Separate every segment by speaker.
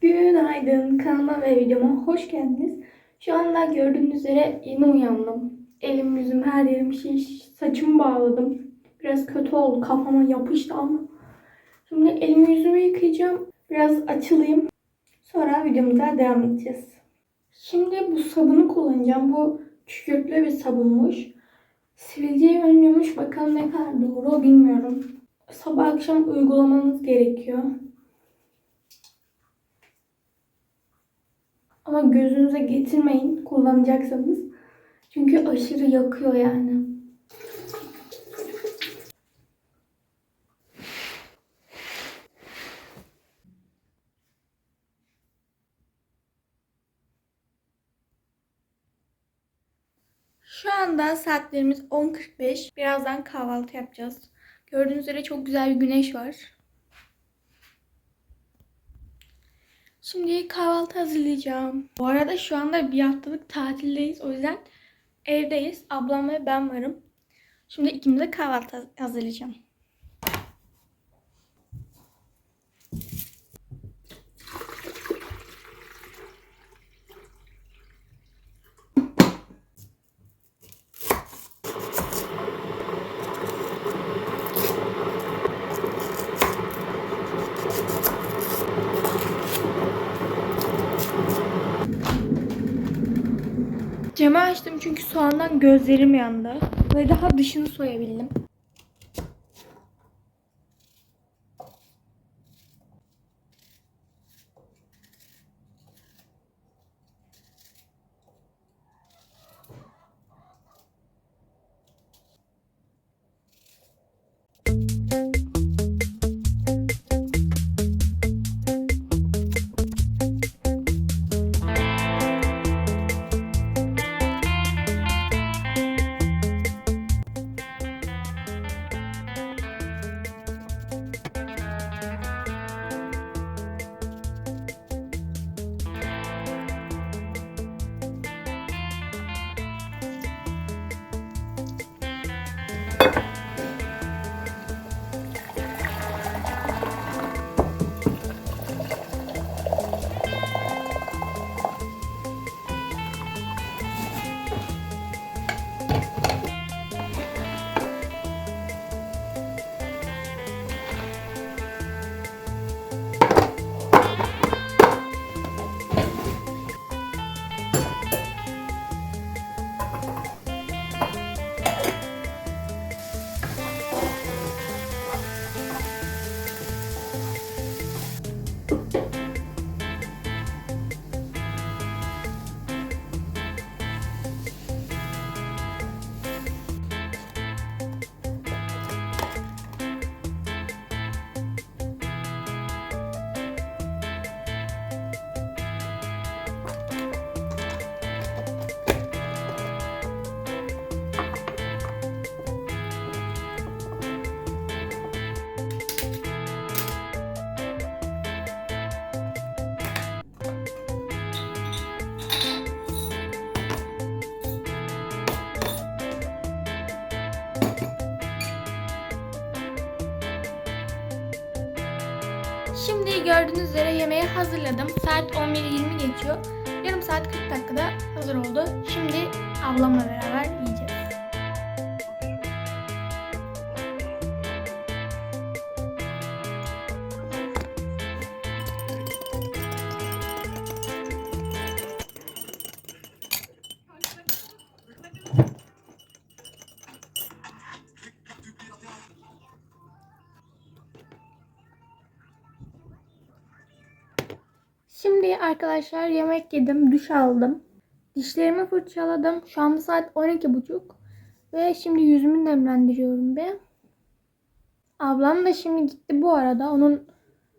Speaker 1: Günaydın kanalıma ve videoma hoş geldiniz. Şu anda gördüğünüz üzere yeni uyandım. Elim yüzüm her yerim şiş. Saçımı bağladım. Biraz kötü oldu kafama yapıştı ama. Şimdi elimi yüzümü yıkayacağım. Biraz açılayım. Sonra videomuza devam edeceğiz. Şimdi bu sabunu kullanacağım. Bu kükürtlü bir sabunmuş. Sivilceyi önlüyormuş. Bakalım ne kadar doğru bilmiyorum. Sabah akşam uygulamanız gerekiyor. Ama gözünüze getirmeyin kullanacaksanız. Çünkü aşırı yakıyor yani. Şu anda saatlerimiz 10.45. Birazdan kahvaltı yapacağız. Gördüğünüz üzere çok güzel bir güneş var. Şimdi kahvaltı hazırlayacağım. Bu arada şu anda bir haftalık tatildeyiz. O yüzden evdeyiz. Ablam ve ben varım. Şimdi ikimiz de kahvaltı hazırlayacağım. Camı açtım çünkü soğandan gözlerim yandı. Ve daha dışını soyabildim. Şimdi gördüğünüz üzere yemeği hazırladım. Saat 11.20 geçiyor. Yarım saat 40 dakikada hazır oldu. Şimdi ablamla beraber arkadaşlar yemek yedim, duş aldım. Dişlerimi fırçaladım. Şu anda saat 12.30. Ve şimdi yüzümü nemlendiriyorum bir. Ablam da şimdi gitti bu arada. Onun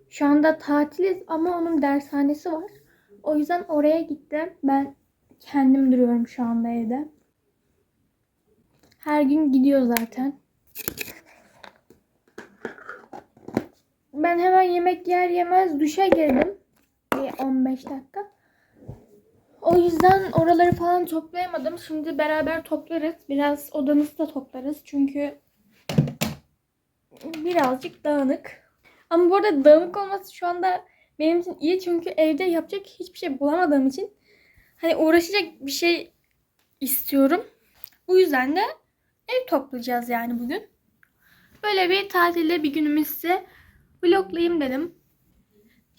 Speaker 1: şu anda tatiliz ama onun dershanesi var. O yüzden oraya gitti. Ben kendim duruyorum şu anda evde. Her gün gidiyor zaten. Ben hemen yemek yer yemez duşa girdim. Bir 15 dakika. O yüzden oraları falan toplayamadım. Şimdi beraber toplarız. Biraz odanızı da toplarız. Çünkü birazcık dağınık. Ama bu arada dağınık olması şu anda benim için iyi çünkü evde yapacak hiçbir şey bulamadığım için hani uğraşacak bir şey istiyorum. Bu yüzden de ev toplayacağız yani bugün. Böyle bir tatilde bir günümü size vloglayayım dedim.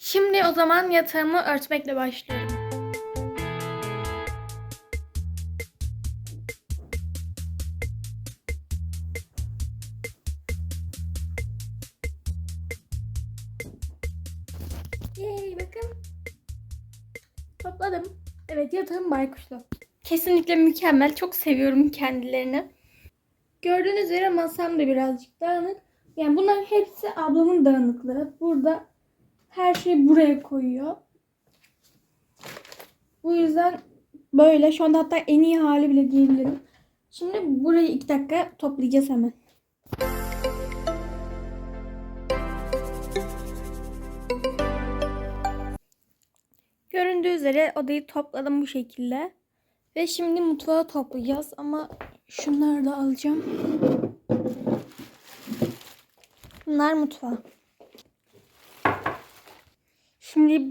Speaker 1: Şimdi o zaman yatağımı örtmekle başlıyorum. Yay bakın. Topladım. Evet yatağım baykuşlu. Kesinlikle mükemmel. Çok seviyorum kendilerini. Gördüğünüz üzere masam da birazcık dağınık. Yani bunların hepsi ablamın dağınıklığı. Burada her şeyi buraya koyuyor. Bu yüzden böyle. Şu anda hatta en iyi hali bile diyebilirim. Şimdi burayı iki dakika toplayacağız hemen. Göründüğü üzere odayı topladım bu şekilde. Ve şimdi mutfağı toplayacağız ama şunları da alacağım. Bunlar mutfağı. Şimdi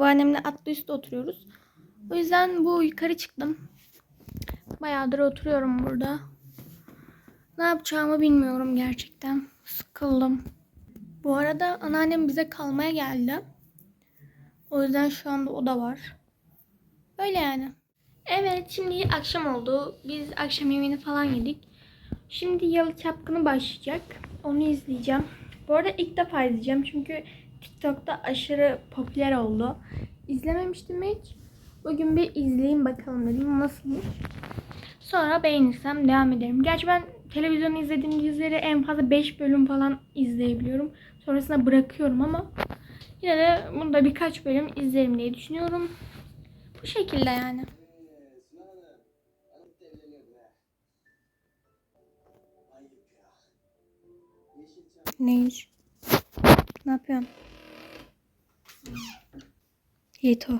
Speaker 1: Bu annemle atlı üstte oturuyoruz. O yüzden bu yukarı çıktım. Bayağıdır oturuyorum burada. Ne yapacağımı bilmiyorum gerçekten. Sıkıldım. Bu arada anneannem bize kalmaya geldi. O yüzden şu anda o da var. Öyle yani. Evet şimdi akşam oldu. Biz akşam yemeğini falan yedik. Şimdi Yalı Çapkını başlayacak. Onu izleyeceğim. Bu arada ilk defa izleyeceğim çünkü TikTok'ta aşırı popüler oldu. İzlememiştim hiç. Bugün bir izleyeyim bakalım dedim nasılmış. Sonra beğenirsem devam ederim. Gerçi ben televizyon izlediğim dizileri en fazla 5 bölüm falan izleyebiliyorum. Sonrasında bırakıyorum ama yine de bunda birkaç bölüm izlerim diye düşünüyorum. Bu şekilde yani.
Speaker 2: Suna Hanım, hanım da evleniyor be. Ayıp ya. Yeşilçam
Speaker 1: Ne iş? Ne yapıyorsun? Yeto.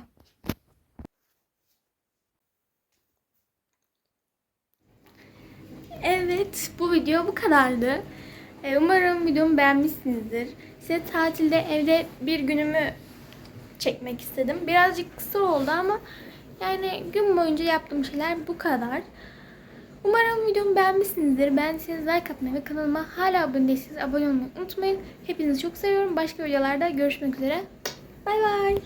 Speaker 1: Evet, bu video bu kadardı. Ee, Umarım videomu beğenmişsinizdir. Size tatilde evde bir günümü çekmek istedim. Birazcık kısa oldu ama yani gün boyunca yaptığım şeyler bu kadar. Umarım videomu beğenmişsinizdir. Beğendiyseniz like atmayı ve kanalıma hala abone değilseniz abone olmayı unutmayın. Hepinizi çok seviyorum. Başka videolarda görüşmek üzere. Bay bay.